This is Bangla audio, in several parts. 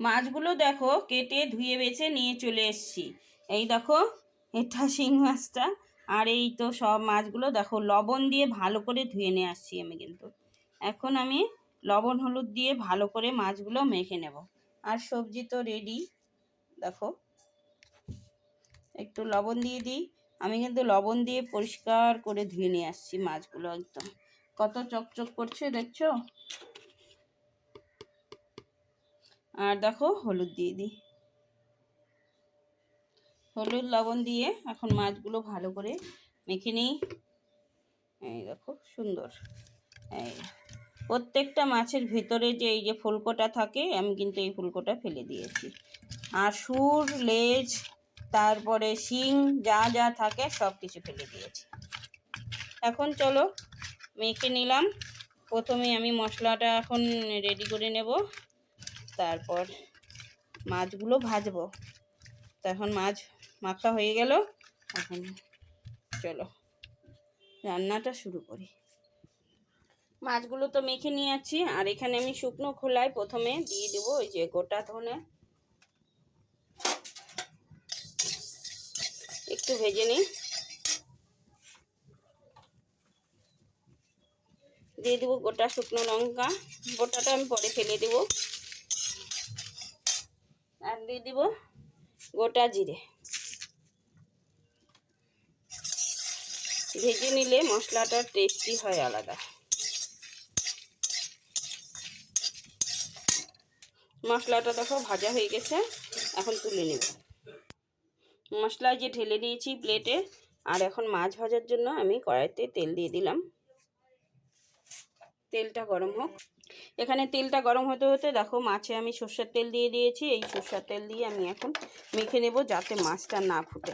মাছগুলো দেখো কেটে ধুয়ে বেছে নিয়ে চলে এসেছি। এই দেখো, এটা শিং মাছটা। আর এই তো সব মাছগুলো দেখো, লবণ দিয়ে ভালো করে ধুয়ে নিয়ে আসছি আমি কিন্তু। এখন আমি লবণ, হলুদ দিয়ে ভালো করে মাছগুলো মেখে নেব। আর সবজি তো রেডি দেখো। একটু লবণ দিয়ে দিই। আমি কিন্তু লবণ দিয়ে পরিষ্কার করে ধুয়ে নিয়ে আসছি মাছগুলো একদম। কত চকচক করছে, দেখছ? আর দেখো হলুদ দিয়ে দিই। হলুদ, লবণ দিয়ে এখন মাছগুলো ভালো করে মেখে নিই। এই দেখো, সুন্দর। এই প্রত্যেকটা মাছের ভেতরে যে এই যে ফুলকোটা থাকে, আমি কিন্তু এই ফুলকোটা ফেলে দিয়েছি। আর সুর লেজ, তারপরে শিং, যা যা থাকে সব কিছু ফেলে দিয়েছি। এখন চলো মেখে নিলাম। প্রথমে আমি মশলাটা এখন রেডি করে নেব। তারপর মাছগুলো ভাজবো। তো এখন মাছ মাখা হয়ে গেল। এখন চলো রান্নাটা শুরু করি। মাছগুলো তো মেখে নিয়ে আছি আর এখানে আমি শুকনো খোলায় প্রথমে দিয়ে দেবো ওই যে গোটা ধনে। একটু ভেজে নিই। দিয়ে দেবো গোটা শুকনো লঙ্কা। গোটাটা আমি পরে ফেলে দেবো। আর দিয়ে দিব গোটা জিরে। ভেজে নিলে মশলাটা টেস্টি হয় আলাদা। মশলাটা দেখো ভাজা হয়ে গেছে, এখন তুলে নেব। মশলা যে ঢেলে নিয়েছি প্লেটে আর এখন মাছ ভাজার জন্য আমি কড়াইতে তেল দিয়ে দিলাম। তেলটা গরম হোক। এখানে তেলটা গরম হতে হতে দেখো মাছে আমি সর্ষের তেল দিয়ে দিয়েছি, এই সর্ষের তেল দিয়ে আমি এখন মেখে নেব যাতে মাছটা না ফুটে।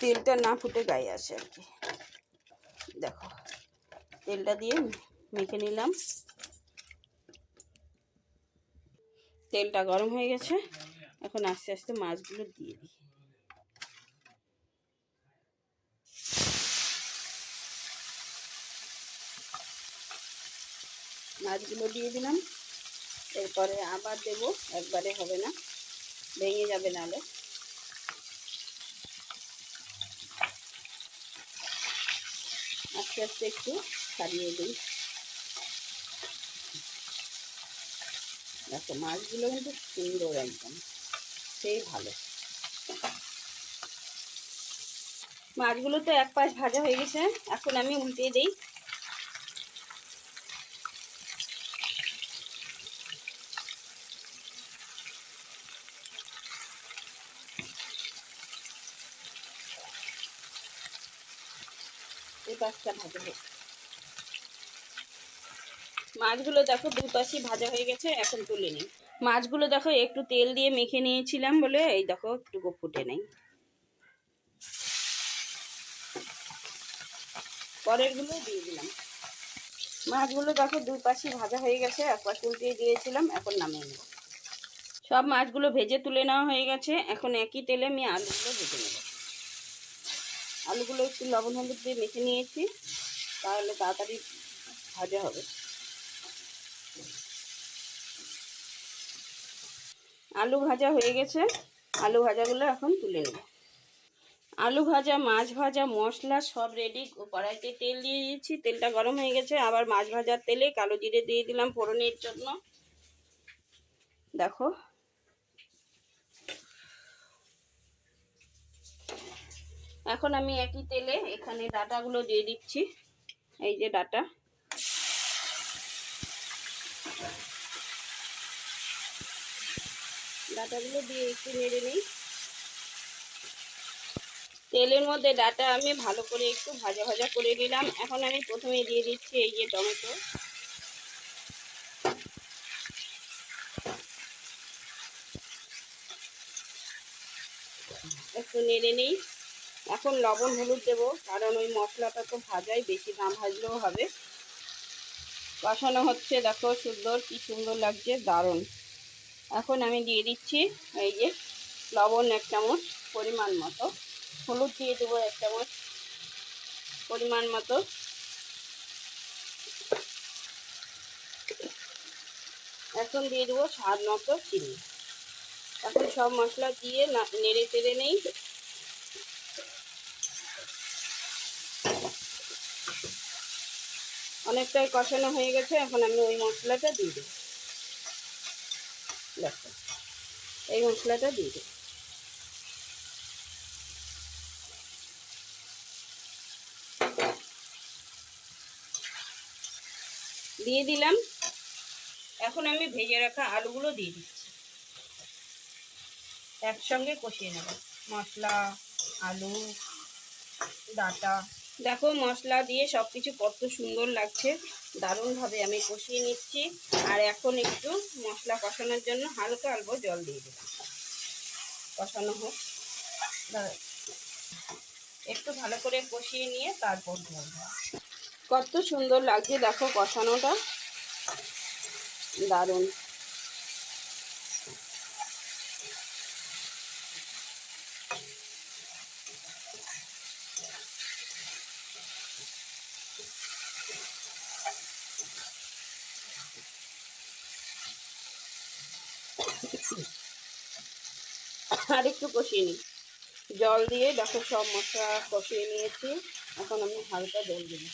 তেলটা না ফুটে গায়ে আসে আর কি। দেখো, তেলটা দিয়ে মেখে নিলাম। তেলটা গরম হয়ে গেছে, এখন আস্তে আস্তে মাছগুলো দিয়ে দিই। মাছগুলো দিয়ে দিলাম। এরপরে আবার দেব, একবারে হবে না। ভেঙে যাবে নাহলে আস্তে আস্তে একটু ছাড়িয়ে দিই। দেখো, মাছগুলো কিন্তু সুন্দর একদম। সেই ভালো। মাছগুলো তো এক পাশ ভাজা হয়ে গেছে। এখন আমি উল্টে দিই। মাছগুলো দেখো দু পাশই ভাজা হয়ে গেছে, এখন তুলে নিই। মাছগুলো দেখো একটু তেল দিয়ে মেখে নিয়েছিলাম বলে এই দেখো একটু ফুটে নেই। পরেরগুলো দিয়ে দিলাম। মাছগুলো দেখো দুই পাশই ভাজা হয়ে গেছে এক পাশ উল্টিয়ে দিয়েছিলাম, এখন নামিয়ে নেব। সব মাছগুলো ভেজে তুলে নেওয়া হয়ে গেছে, এখন একই তেলে আমি আলুগুলো ভেজে নেব। আলুগুলো একটু লবণ হলুদ দিয়ে মেখে নিয়েছি, তাহলে তাড়াতাড়ি ভাজা হবে। আলু ভাজা হয়ে গেছে, আলু ভাজাগুলো এখন তুলে নেব। আলু ভাজা, মাছ ভাজা, মশলা সব রেডি কড়াইতে তেল দিয়ে দিয়েছি, তেলটা গরম হয়ে গেছে, আবার মাছ ভাজার তেলে কালো জিরে দিয়ে দিলাম ফোড়নের জন্য। দেখো এখন আমি একই তেলে এখানে ডাটাগুলো দিয়ে দিচ্ছি। এই যে ডাটা। ডাটাগুলো দিয়ে একটু নেড়ে নিই। তেলের মধ্যে ডাটা আমি ভালো করে একটু ভাজা ভাজা করে নিলাম। এখন আমি প্রথমে দিয়ে দিচ্ছি এই যে টমেটো। একটু নেড়ে নিই। এখন লবণ হলুদ দেবো, কারণ ওই মশলাটা তো ভাজাই, বেশি না ভাজলেও হবে। কষানো হচ্ছে, দেখো সুন্দর, কি সুন্দর লাগছে, দারুণ। এখন আমি দিয়ে দিচ্ছি এই যে লবণ এক চামচ পরিমাণ মতো। হলুদ দিয়ে দেবো এক চামচ পরিমাণ মতো। এখন দিয়ে দেবো স্বাদ মতো চিনি। এখন সব মশলা দিয়ে নেড়ে চেড়ে নেই। অনেকটাই কষানো হয়ে গেছে, এখন আমি ওই মশলাটা দিয়ে দেখো, এই মশলাটা দিয়ে দিয়ে দিলাম। এখন আমি ভেজে রাখা আলুগুলো দিয়ে দিচ্ছি। একসঙ্গে কষিয়ে নেব। মশলা, আলু, ডাটা। দেখো, মশলা দিয়ে সব কিছু কত সুন্দর লাগছে। দারুণভাবে আমি কষিয়ে নিচ্ছি। আর এখন একটু মশলা কষানোর জন্য হালকা অল্প জল দিয়ে দিলাম। কষানো হোক। একটু ভালো করে কষিয়ে নিয়ে তারপর জল কত সুন্দর লাগছে দেখো কষানোটা। দারুণ। আর একটু কষিয়ে নিই। জল দিয়ে দেখো সব মশলা কষিয়ে নিয়েছি। এখন আমি হালকা জল দিই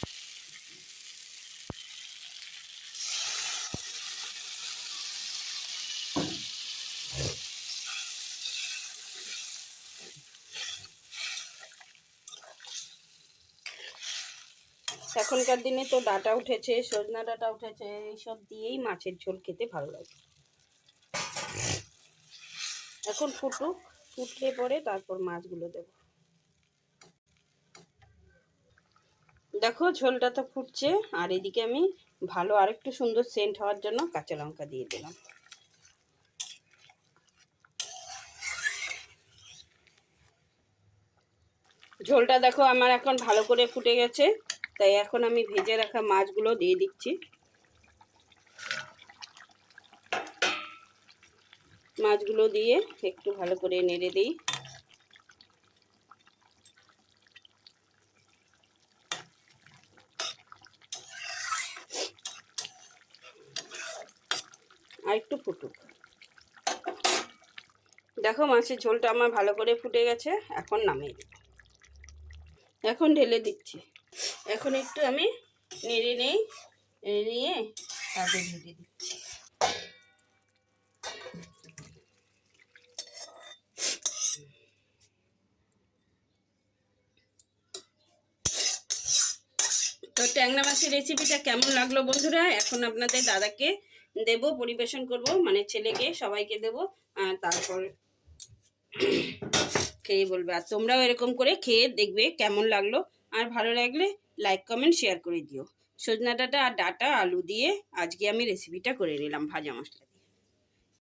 এখনকার দিনে তো ডাটা উঠেছে, সজনা ডাটা উঠেছে, এইসব দিয়েই মাছের ঝোল খেতে ভালো লাগে। এখন ফুটুক ফুটলে পরে তারপর মাছগুলো দেব। দেখো ঝোলটা তো ফুটছে, আর এদিকে আমি ভালো আরেকটু সুন্দর সেন্ট হওয়ার জন্য কাঁচা লঙ্কা দিয়ে দিলাম। ঝোলটা দেখো আমার এখন ভালো করে ফুটে গেছে, তাই এখন আমি ভেজে রাখা মাছগুলো দিয়ে দিচ্ছি। মাছগুলো দিয়ে একটু ভালো করে নেড়ে দিই। আর একটু ফুটুক। দেখো মাছের ঝোলটা আমার ভালো করে ফুটে গেছে, এখন নামিয়ে দেব। এখন ঢেলে দিচ্ছি। এখন একটু আমি নেড়ে নেই, নেড়ে নিয়ে তারপর ঢেলে দিচ্ছি তো ট্যাংরা মাছের রেসিপিটা কেমন লাগল বন্ধুরা? এখন আপনাদের দাদাকে দেব, পরিবেশন করব মানে ছেলেকে, সবাইকে দেব তারপর খেয়ে বলবে। আর তোমরাও এরকম করে খেয়ে দেখবে কেমন লাগল। আর ভালো লাগলে লাইক কমেন্ট শেয়ার করে দিও। সজনা ডাটা আর ডাটা আলু দিয়ে আজকে আমি রেসিপিটা করে নিলাম ভাজা মশলা।